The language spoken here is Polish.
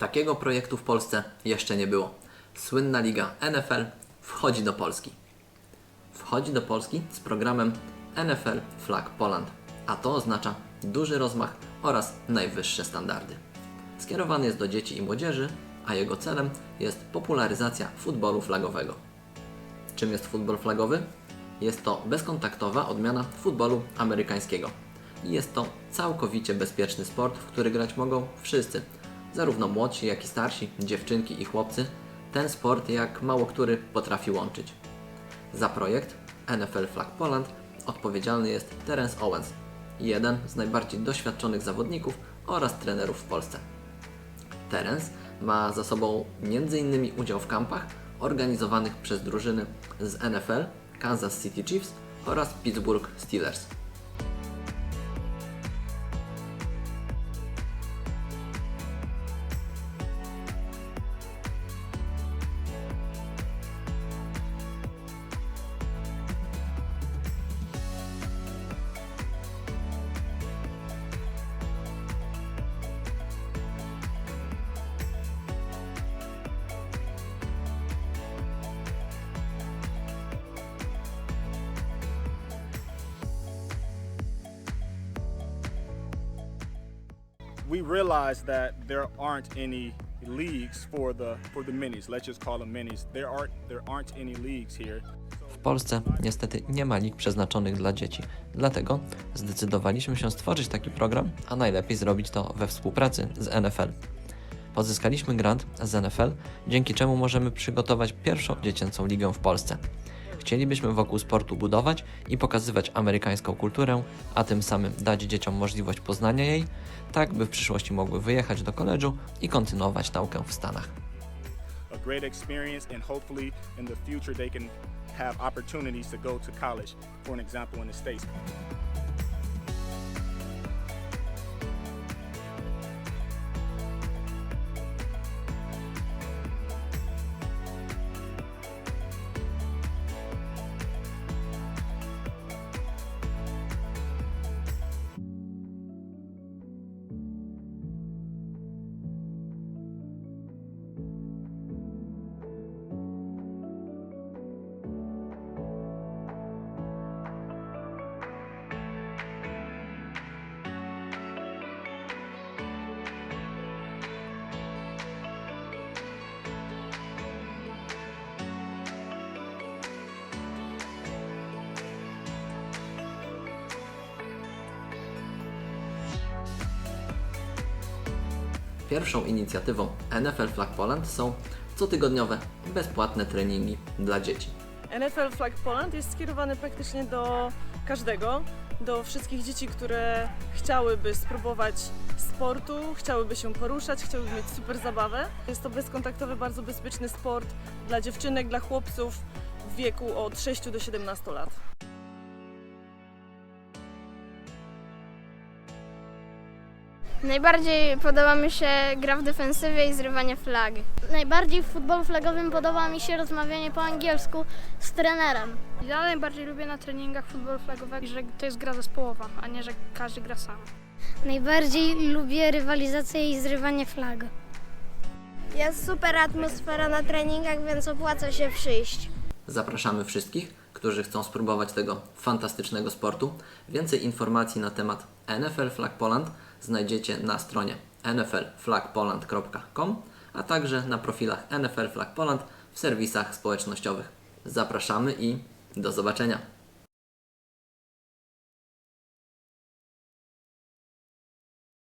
Takiego projektu w Polsce jeszcze nie było. Słynna liga NFL wchodzi do Polski. Wchodzi do Polski z programem NFL Flag Poland, a to oznacza duży rozmach oraz najwyższe standardy. Skierowany jest do dzieci i młodzieży, a jego celem jest popularyzacja futbolu flagowego. Czym jest futbol flagowy? Jest to bezkontaktowa odmiana futbolu amerykańskiego. I jest to całkowicie bezpieczny sport, w który grać mogą wszyscy, zarówno młodsi, jak i starsi, dziewczynki i chłopcy. Ten sport jak mało który potrafi łączyć. Za projekt NFL Flag Poland odpowiedzialny jest Terence Owens, jeden z najbardziej doświadczonych zawodników oraz trenerów w Polsce. Terence ma za sobą m.in. udział w kampach organizowanych przez drużyny z NFL, Kansas City Chiefs oraz Pittsburgh Steelers. We realized that there aren't any leagues for the for the minis. Let's just call them minis. There aren't there aren't any leagues here. W Polsce niestety nie ma lig przeznaczonych dla dzieci, dlatego zdecydowaliśmy się stworzyć taki program, a najlepiej zrobić to we współpracy z NFL. Pozyskaliśmy grant z NFL, dzięki czemu możemy przygotować pierwszą dziecięcą ligę w Polsce. Chcielibyśmy wokół sportu budować i pokazywać amerykańską kulturę, a tym samym dać dzieciom możliwość poznania jej, tak by w przyszłości mogły wyjechać do koledżu i kontynuować naukę w Stanach. Hopefully have opportunities to go to college. For an example, in the states. Pierwszą inicjatywą NFL Flag Poland są cotygodniowe, bezpłatne treningi dla dzieci. NFL Flag Poland jest skierowany praktycznie do każdego, do wszystkich dzieci, które chciałyby spróbować sportu, chciałyby się poruszać, chciałyby mieć super zabawę. Jest to bezkontaktowy, bardzo bezpieczny sport dla dziewczynek, dla chłopców w wieku od 6 do 17 lat. Najbardziej podoba mi się gra w defensywie i zrywanie flagi. Najbardziej w futbolu flagowym podoba mi się rozmawianie po angielsku z trenerem. Ja najbardziej lubię na treningach futbolu flagowego, że to jest gra zespołowa, a nie, że każdy gra sam. Najbardziej lubię rywalizację i zrywanie flag. Jest super atmosfera na treningach, więc opłaca się przyjść. Zapraszamy wszystkich, którzy chcą spróbować tego fantastycznego sportu. Więcej informacji na temat NFL Flag Poland znajdziecie na stronie nflflagpoland.com, a także na profilach NFL Flag Poland w serwisach społecznościowych. Zapraszamy i do zobaczenia.